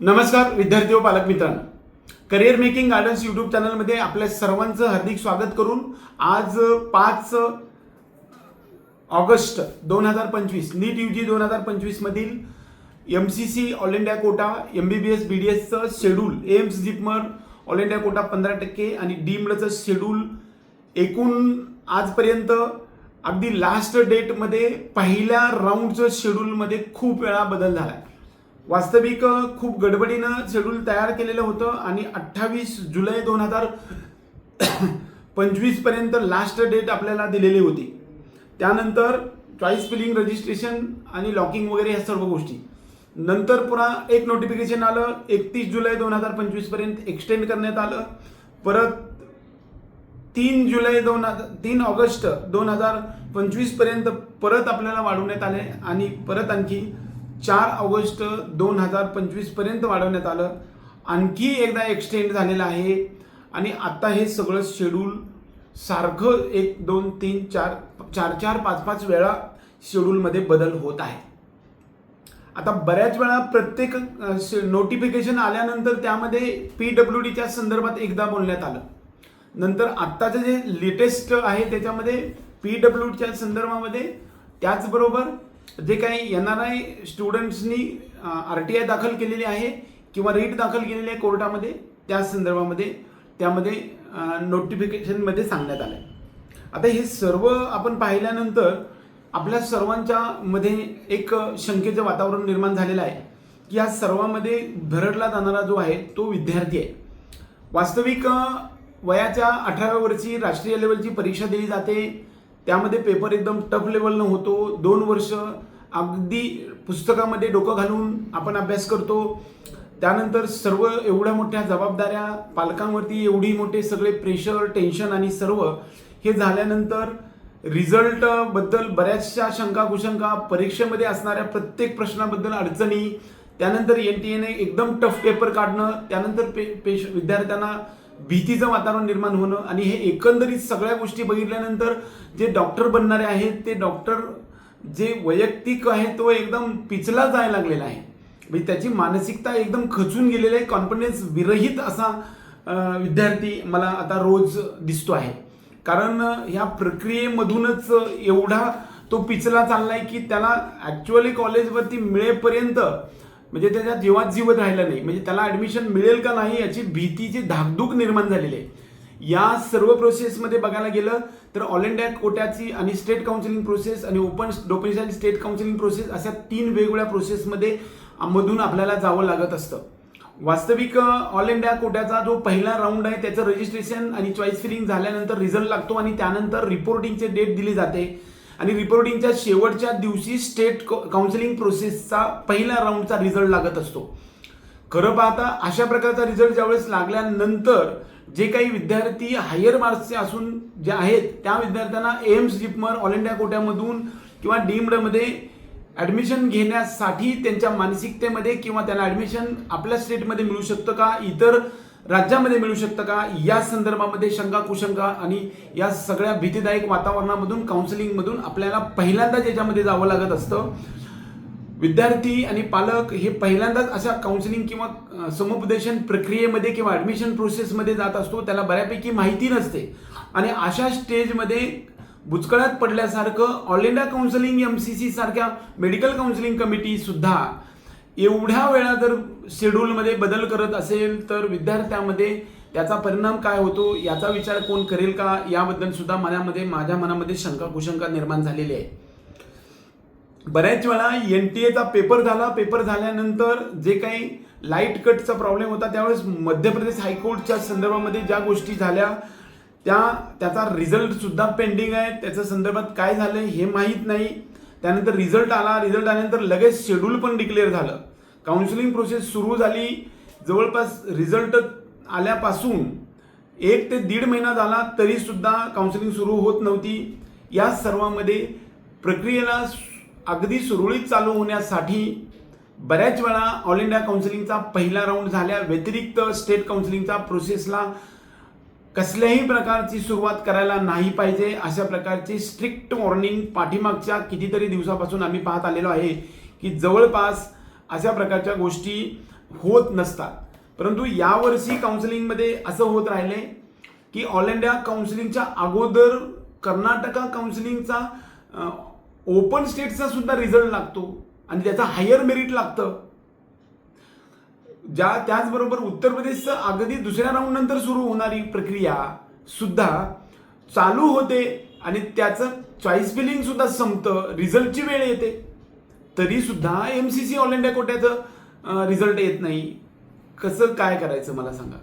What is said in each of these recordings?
नमस्कार विद्यार्थी व पालक मित्रांनो. करिअर मेकिंग गार्डन्स यूट्यूब चॅनलमध्ये आपल्या सर्वांचं हार्दिक स्वागत करून आज पाच ऑगस्ट दोन हजार पंचवीस नीट यू जी दोन हजार पंचवीसमधील M C C all India quota M B B S B D एसचं schedule AIIMS JIPMER all India quota पंधरा टक्के आणि डीमडचं शेड्यूल एकूण आजपर्यंत अगदी लास्ट डेटमध्ये पहिल्या राऊंडचं शेड्यूलमध्ये खूप वेळा बदल झाला. वास्तविक खूप गडबडीनं शेड्यूल तयार केलेलं होतं आणि अठ्ठावीस जुलै दोन हजार पंचवीसपर्यंत लास्ट डेट आपल्याला दिलेली होती. त्यानंतर चॉईस फिलिंग रजिस्ट्रेशन आणि लॉकिंग वगैरे ह्या सर्व गोष्टी. नंतर पुन्हा एक नोटिफिकेशन आलं एकतीस जुलै दोन हजार पंचवीसपर्यंत एक्सटेंड करण्यात आलं. परत तीन जुलै दोन हजार तीन ऑगस्ट दोन हजार पंचवीसपर्यंत परत आपल्याला वाढवण्यात आले आणि परत आणखी चार ऑगस्ट दोन हजार पंचवीसपर्यंत वाढवण्यात आलं. आणखी एकदा एक्सटेंड झालेलं आहे आणि आता हे सगळं शेड्यूल सारखं एक दोन तीन चार चार चार पाच पाच वेळा शेड्यूलमध्ये बदल होत आहे. आता बऱ्याच वेळा प्रत्येक नोटिफिकेशन आल्यानंतर त्यामध्ये पी डब्ल्यू डीच्या संदर्भात एकदा बोलण्यात आलं. नंतर आत्ताचं जे लेटेस्ट आहे त्याच्यामध्ये पी डब्ल्यूच्या संदर्भामध्ये त्याचबरोबर जे काही एन आर आय स्टुडंट्सनी आर टी आय दाखल केलेली आहे किंवा रीट दाखल केलेली आहे कोर्टामध्ये त्या संदर्भामध्ये त्यामध्ये नोटिफिकेशनमध्ये सांगण्यात आलं आहे आता हे सर्व आपण पाहिल्यानंतर आपल्या सर्वांच्या मध्ये एक शंकेचं वातावरण निर्माण झालेलं आहे की या सर्वामध्ये भरडला जाणारा जो आहे तो विद्यार्थी आहे. वास्तविक वयाच्या अठराव्या वर्षी राष्ट्रीय लेवलची परीक्षा दिली जाते. त्यामध्ये पेपर एकदम टफ लेवलनं होतो. दोन वर्ष अगदी पुस्तकामध्ये डोकं घालून आपण अभ्यास करतो. त्यानंतर सर्व एवढ्या मोठ्या जबाबदाऱ्या पालकांवरती एवढी मोठे सगळे प्रेशर टेन्शन आणि सर्व हे झाल्यानंतर रिझल्टबद्दल बऱ्याचशा शंका कुशंका परीक्षेमध्ये असणाऱ्या प्रत्येक प्रश्नाबद्दल अडचणी त्यानंतर एन टी एने एकदम टफ पेपर काढणं त्यानंतर पे पेश विद्यार्थ्यांना भीतीचं वातावरण निर्माण होणं आणि हे एकंदरीत सगळ्या गोष्टी बघितल्यानंतर जे डॉक्टर बनणारे आहेत ते डॉक्टर जे वैयक्तिक आहे तो एकदम पिचला जायला लागलेला आहे. म्हणजे त्याची मानसिकता एकदम खचून गेलेली आहे. कॉन्फिडन्स विरहित असा विद्यार्थी मला आता रोज दिसतो आहे. कारण ह्या प्रक्रियेमधूनच एवढा तो पिचला चाललाय की त्याला ॲक्च्युअली कॉलेजवरती मिळेपर्यंत म्हणजे त्याच्या जीवात जीवत राहिला नाही. म्हणजे त्याला ऍडमिशन मिळेल का नाही याची भीतीची धाकधूक निर्माण झालेली आहे. या सर्व प्रोसेसमध्ये बघायला गेलं तर ऑल इंडिया कोट्याची आणि स्टेट काउन्सिलिंग प्रोसेस आणि ओपन डोपेशन स्टेट काउन्सिलिंग प्रोसेस अशा तीन वेगवेगळ्या प्रोसेसमध्ये मधून आपल्याला जावं लागत असतं. वास्तविक ऑल इंडिया कोट्याचा जो पहिला राऊंड आहे त्याचं रजिस्ट्रेशन आणि चॉईस फिलिंग झाल्यानंतर रिझल्ट लागतो आणि त्यानंतर रिपोर्टिंगचे डेट दिली जाते. आणि रिपोर्टिंगच्या शेवटच्या दिवशी स्टेट काउन्सिलिंग प्रोसेसचा पहिला राऊंडचा रिझल्ट लागत असतो. खरं पाहता अशा प्रकारचा रिझल्ट ज्यावेळेस लागल्यानंतर जे काही विद्यार्थी हायर मार्क्सचे असून जे आहेत त्या विद्यार्थ्यांना एम्स जिपमर ऑल इंडिया कोट्यामधून किंवा डीमडमध्ये ॲडमिशन घेण्यासाठी त्यांच्या मानसिकतेमध्ये किंवा त्यांना ॲडमिशन आपल्या स्टेटमध्ये मिळू शकतं का? इतर राज्यामध्ये मिळू शकतं का? या संदर्भामध्ये शंका कुशंका आणि या सगळ्या भीतीदायक वातावरणामधून काउन्सिलिंगमधून आपल्याला पहिल्यांदाच याच्यामध्ये जावं लागत असतं. विद्यार्थी आणि पालक हे पहिल्यांदाच अशा काउन्सिलिंग किंवा समुपदेशन प्रक्रियेमध्ये किंवा ॲडमिशन प्रोसेसमध्ये जात असतो. त्याला बऱ्यापैकी माहिती नसते. आणि अशा स्टेजमध्ये बुचकळ्यात पडल्यासारखं all India counselling M C C सारख्या मेडिकल काउन्सिलिंग कमिटीसुद्धा एवढ्या वेळा जर शेड्यूलमध्ये बदल करत असेल तर विद्यार्थ्यामध्ये त्याचा परिणाम काय होतो याचा विचार कोण करेल का याबद्दल सुद्धा मनामध्ये माझ्या मनामध्ये शंका कुशंका निर्माण झालेली आहे. बऱ्याच वेळा एन टी एचा पेपर झाला पेपर झाल्यानंतर जे काही लाइट कटचा प्रॉब्लेम होता त्यावेळेस मध्य प्रदेश हायकोर्टच्या संदर्भामध्ये ज्या गोष्टी झाल्या त्या त्याचा रिझल्ट सुद्धा पेंडिंग आहे. त्याच्या संदर्भात काय झालं हे माहीत नाही. त्यानंतर रिझल्ट आला रिझल्ट आल्यानंतर लगेच शेड्यूल पण डिक्लेअर झालं. काउन्सिलिंग प्रोसेस सुरू झाली. जवळपास रिझल्ट आल्यापासून एक ते दीड महिना झाला तरीसुद्धा काउन्सिलिंग सुरू होत नव्हती. या सर्वांमध्ये प्रक्रियेला अगदी सुरळीत चालू होण्यासाठी बऱ्याच वेळा ऑल इंडिया काउन्सिलिंगचा पहिला राऊंड झाल्या. व्यतिरिक्त स्टेट काउन्सिलिंगचा प्रोसेसला कसल्याही प्रकारची सुरुवात करायला नाही पाहिजे अशा प्रकारची स्ट्रिक्ट वॉर्निंग पाठीमागच्या कितीतरी दिवसापासून आम्ही पाहत आलेलो आहे की जवळपास अशा प्रकारच्या गोष्टी होत नसतात. परंतु यावर्षी काउन्सिलिंगमध्ये असं होत राहिले की ऑल इंडिया काउन्सिलिंगच्या अगोदर कर्नाटका काउन्सिलिंगचा ओपन स्टेटचा सुद्धा रिझल्ट लागतो. आणि त्याचा हायर मेरिट लागतं. ज्या त्याचबरोबर उत्तर प्रदेशचं अगदी दुसऱ्या राऊंड नंतर सुरू होणारी प्रक्रिया सुद्धा चालू होते आणि त्याचं चॉईस फिलिंग सुद्धा संपतं रिझल्टची वेळ येते. तरी सुद्धा M C C all India कोट्याचं result येत नाही. कसं काय करायचं मला सांगा.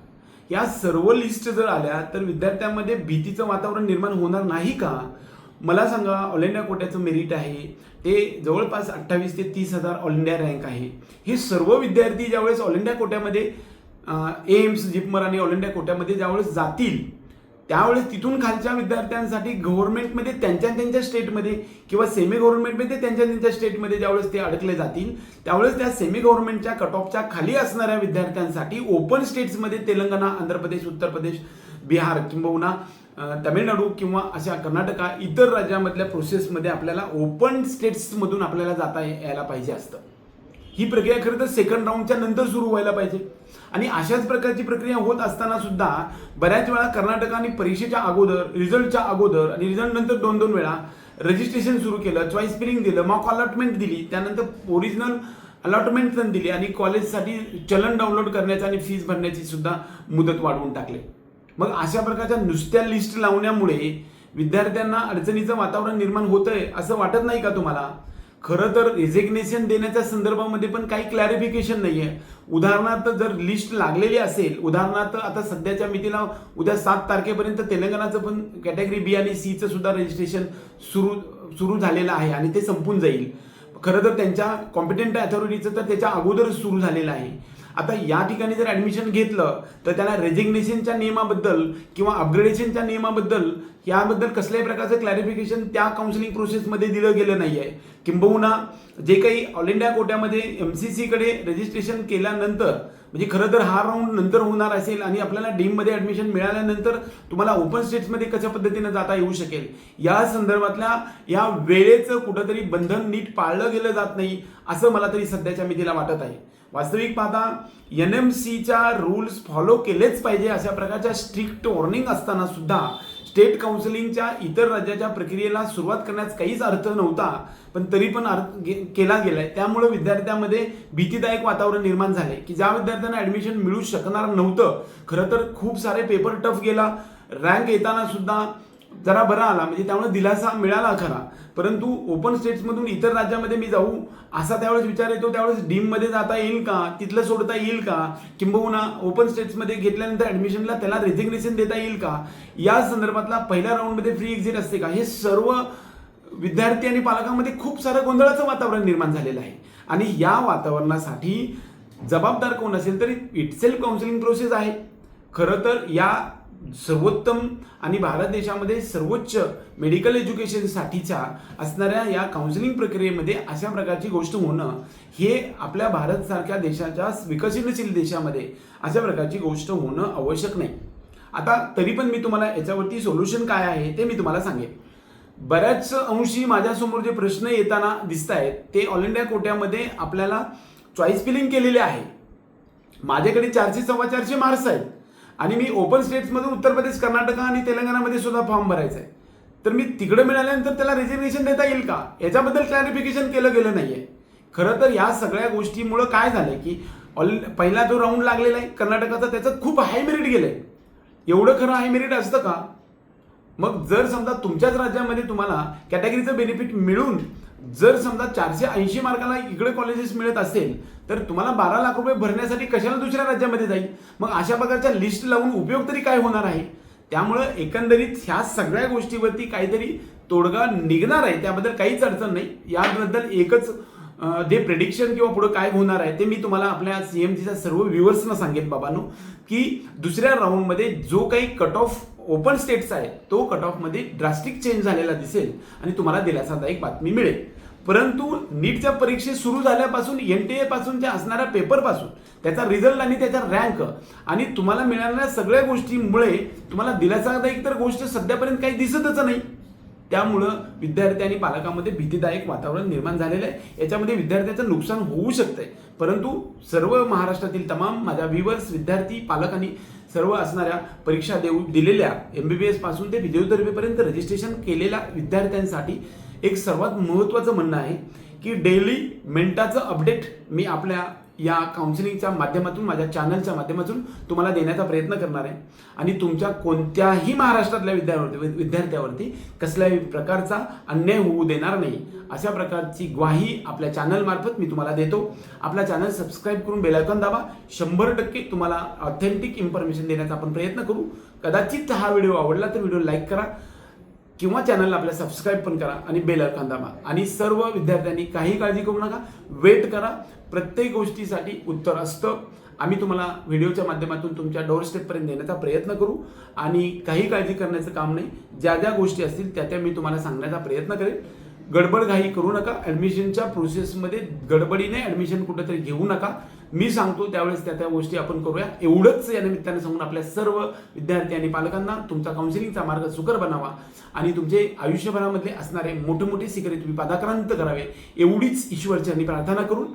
या सर्व लिस्ट जर आल्या तर विद्यार्थ्यांमध्ये भीतीचं वातावरण निर्माण होणार नाही का? मला सांगा ऑल इंडिया कोट्याचं मेरिट आहे. ते जवळपास अठ्ठावीस ते तीस हजार ऑल इंडिया रँक आहे. हे सर्व विद्यार्थी ज्यावेळेस ऑल इंडिया कोट्यामध्ये एम्स जिपमर आणि ऑल इंडिया कोट्यामध्ये ज्यावेळेस जातील त्यावेळेस तिथून खालच्या विद्यार्थ्यांसाठी गव्हर्नमेंटमध्ये त्यांच्या त्यांच्या स्टेटमध्ये किंवा सेमी गव्हर्नमेंटमध्ये त्यांच्या त्यांच्या स्टेटमध्ये ज्यावेळेस ते अडकले जातील त्यावेळेस त्या सेमी गव्हर्नमेंटच्या कट ऑफच्या खाली असणाऱ्या विद्यार्थ्यांसाठी ओपन स्टेट्समध्ये तेलंगणा आंध्र प्रदेश उत्तर प्रदेश बिहार किंबहुना तामिळनाडू किंवा अशा कर्नाटका इतर राज्यामधल्या प्रोसेसमध्ये आपल्याला ओपन स्टेट्समधून आपल्याला जाता यायला पाहिजे असतं. ही प्रक्रिया खरं तर सेकंड राऊंडच्या नंतर सुरू व्हायला पाहिजे. आणि अशाच प्रकारची प्रक्रिया होत असताना सुद्धा बऱ्याच वेळा कर्नाटकाने परीक्षेच्या अगोदर रिझल्टच्या अगोदर आणि रिझल्ट नंतर दोन दोन वेळा रजिस्ट्रेशन सुरू केलं चॉईस फिलिंग दिलं मॉक अलॉटमेंट दिली त्यानंतर ओरिजिनल अलॉटमेंट पण दिली आणि कॉलेजसाठी चलन डाउनलोड करण्याची आणि फीज भरण्याची सुद्धा मुदत वाढवून टाकली. मग अशा प्रकारच्या नुसत्या लिस्ट लावण्यामुळे विद्यार्थ्यांना अडचणीचं वातावरण निर्माण होतंय असं वाटत नाही का तुम्हाला? खरं तर रेझिग्नेशन देण्याच्या संदर्भामध्ये पण काही क्लॅरिफिकेशन नाही आहे उदाहरणार्थ जर लिस्ट लागलेली असेल उदाहरणार्थ आता सध्याच्या मितीला उद्या सात तारखेपर्यंत तेलंगणाचं पण कॅटेगरी बी आणि सीचं सुद्धा रजिस्ट्रेशन सुरू सुरू झालेलं आहे आणि ते संपून जाईल. खरं तर त्यांच्या कॉम्पिटंट अथॉरिटीचं तर त्याच्या अगोदरच सुरू झालेलं आहे. आता या ठिकाणी जर ॲडमिशन घेतलं तर त्याला रेजिग्नेशनच्या नियमाबद्दल किंवा अपग्रेडेशनच्या नियमाबद्दल याबद्दल कसल्याही प्रकारचं क्लॅरिफिकेशन त्या काउन्सिलिंग प्रोसेसमध्ये दिलं गेलं नाही आहे किंबहुना जे काही ऑल इंडिया कोट्यामध्ये एम सी सीकडे रजिस्ट्रेशन केल्यानंतर म्हणजे खरं तर हा राऊंड नंतर होणार असेल आणि आपल्याला डीममध्ये ॲडमिशन मिळाल्यानंतर तुम्हाला ओपन स्टेट्समध्ये कशा पद्धतीनं जाता येऊ शकेल? या संदर्भातल्या या वेळेचं कुठंतरी बंधन नीट पाळलं गेलं जात नाही असं मला तरी सध्याच्या मितीला वाटत आहे. वास्तविक पाहता एन एम सीच्या रूल्स फॉलो केलेच पाहिजे अशा प्रकारच्या स्ट्रिक्ट वॉर्निंग असताना सुद्धा स्टेट काउन्सिलिंगच्या इतर राज्याच्या प्रक्रियेला सुरुवात करण्यास काहीच अर्थ नव्हता पण तरी पण अर्थ गे- केला गेलाय. त्यामुळे विद्यार्थ्यांमध्ये भीतीदायक वातावरण निर्माण झाले की ज्या विद्यार्थ्यांना ॲडमिशन मिळू शकणार नव्हतं खरं तर खूप सारे पेपर टफ गेला. रँक येताना सुद्धा जरा बरा आला. म्हणजे त्यामुळे दिलासा मिळाला खरा. परंतु ओपन स्टेट्समधून इतर राज्यामध्ये मी जाऊ असा त्यावेळेस विचार येतो त्यावेळेस डीममध्ये जाता येईल का? तिथलं सोडता येईल का? किंबहुना ओपन स्टेट्समध्ये घेतल्यानंतर ॲडमिशनला त्याला रेझिग्नेशन देता येईल का? या संदर्भातला पहिल्या राऊंडमध्ये फ्री एक्झिट असते का? हे सर्व विद्यार्थी आणि पालकांमध्ये खूप सारं गोंधळाचं वातावरण निर्माण झालेलं आहे. आणि या वातावरणासाठी जबाबदार कोण असेल तरी इटसेल्फ काउन्सिलिंग प्रोसेस आहे. खरं तर या सर्वोत्तम आणि भारत देशामध्ये सर्वोच्च मेडिकल एज्युकेशनसाठीच्या असणाऱ्या या काउन्सिलिंग प्रक्रियेमध्ये अशा प्रकारची गोष्ट होणं हे आपल्या भारतसारख्या देशाच्या विकसनशील देशामध्ये अशा प्रकारची गोष्ट होणं आवश्यक नाही. आता तरी पण मी तुम्हाला याच्यावरती सोल्युशन काय आहे ते मी तुम्हाला सांगेन. बऱ्याच अंशी माझ्यासमोर जे प्रश्न येताना दिसत आहेत ते ऑल इंडिया कोट्यामध्ये आपल्याला चॉईस फिलिंग केलेले आहे. माझ्याकडे चारशे सव्वा चारशे मार्क्स आहेत. आणि मी ओपन स्टेट्समधून उत्तर प्रदेश कर्नाटक आणि तेलंगणामध्ये सुद्धा फॉर्म भरायचा आहे. तर मी तिकडे मिळाल्यानंतर त्याला रिझर्वेशन देता येईल का? याच्याबद्दल क्लॅरिफिकेशन केलं गेलं नाही आहे खरं तर या सगळ्या गोष्टीमुळं काय झालंय की ऑल पहिला जो राऊंड लागलेला आहे कर्नाटकाचा त्याचं खूप हाय मेरिट गेलंय. एवढं खरं हाय मेरिट असतं का? मग जर समजा तुमच्याच राज्यामध्ये तुम्हाला कॅटेगरीचं बेनिफिट मिळून जर समजा चारशे ऐंशी मार्काला इकडे कॉलेजेस मिळत असेल तर तुम्हाला बारा लाख रुपये भरण्यासाठी कशाला दुसऱ्या राज्यामध्ये जाईल? मग अशा प्रकारच्या लिस्ट लावून उपयोग तरी काय होणार आहे? त्यामुळं एकंदरीत ह्या सगळ्या गोष्टीवरती काहीतरी तोडगा निघणार आहे. त्याबद्दल काहीच अडचण नाही. याबद्दल एकच जे प्रेडिक्शन किंवा पुढे काय होणार आहे ते मी तुम्हाला आपल्या सीएमसीच्या सर्व व्ह्युअर्सना सांगेन बाबांनो की दुसऱ्या राऊंडमध्ये जो काही कट ऑफ ओपन स्टेट्स आहे तो कट ऑफमध्ये ड्रास्टिक चेंज झालेला दिसेल आणि तुम्हाला दिलासादायक बातमी मिळेल. परंतु नीटच्या परीक्षा सुरू झाल्यापासून एन टी एपासून पासूनच्या असणाऱ्या पेपरपासून त्याचा रिझल्ट आणि त्याचा रँक आणि तुम्हाला मिळणाऱ्या सगळ्या गोष्टींमुळे तुम्हाला दिलासादायक तर गोष्ट सध्यापर्यंत काही दिसतच नाही. त्यामुळं विद्यार्थी आणि पालकामध्ये भीतीदायक वातावरण निर्माण झालेलं आहे. याच्यामध्ये विद्यार्थ्याचं नुकसान होऊ शकतंय. परंतु सर्व महाराष्ट्रातील तमाम माझ्या व्हिवर्स विद्यार्थी पालक आणि सर्व असणाऱ्या परीक्षा देऊ दिलेल्या एम बी बी एसपासून ते विद्युतर्फेपर्यंत रजिस्ट्रेशन केलेल्या विद्यार्थ्यांसाठी एक सर्वात महत्त्वाचं म्हणणं आहे की डेली मिनटाचं अपडेट मी आपल्या या काउन्सिलिंगच्या माध्यमातून माझ्या चॅनलच्या माध्यमातून तुम्हाला देण्याचा प्रयत्न करणार आहे. आणि तुमच्या कोणत्याही महाराष्ट्रातल्या विद्यार्थी विद्यार्थ्यावरती कसल्याही प्रकारचा अन्याय होऊ देणार नाही. अशा प्रकारची ग्वाही आपल्या चॅनलमार्फत मी तुम्हाला देतो. आपला चॅनल सबस्क्राईब करून बेलायकॉन दाबा. शंभर टक्के तुम्हाला ऑथेंटिक इन्फॉर्मेशन देण्याचा आपण प्रयत्न करू. कदाचित हा व्हिडिओ आवडला तर व्हिडिओ लाईक करा. किंवा चॅनलला आपल्या सबस्क्राईब पण करा आणि बेल आयकॉन दाबा. आणि सर्व विद्यार्थ्यांनी काही काळजी करू नका. वेट करा. प्रत्येक गोष्टीसाठी उत्तर असतं. आम्ही तुम्हाला व्हिडिओच्या माध्यमातून तुमच्या डोअरस्टेपपर्यंत देण्याचा प्रयत्न करू. आणि काही काळजी करण्याचं काम नाही. ज्या ज्या गोष्टी असतील त्या त्या मी तुम्हाला सांगण्याचा प्रयत्न करेन. गडबड घाई करू नका. ॲडमिशनच्या प्रोसेसमध्ये गडबडीने ॲडमिशन कुठेतरी घेऊ नका. मी सांगतो त्यावेळेस त्या त्या गोष्टी आपण करूया. एवढंच या निमित्ताने सांगून आपल्या सर्व विद्यार्थी आणि पालकांना तुमचा काउन्सिलिंगचा मार्ग सुकर बनावा आणि तुमचे आयुष्यभरामधले असणारे मोठे मोठे सिक्रेट तुम्ही पादाक्रांत करावे एवढीच ईश्वरचरणी प्रार्थना करून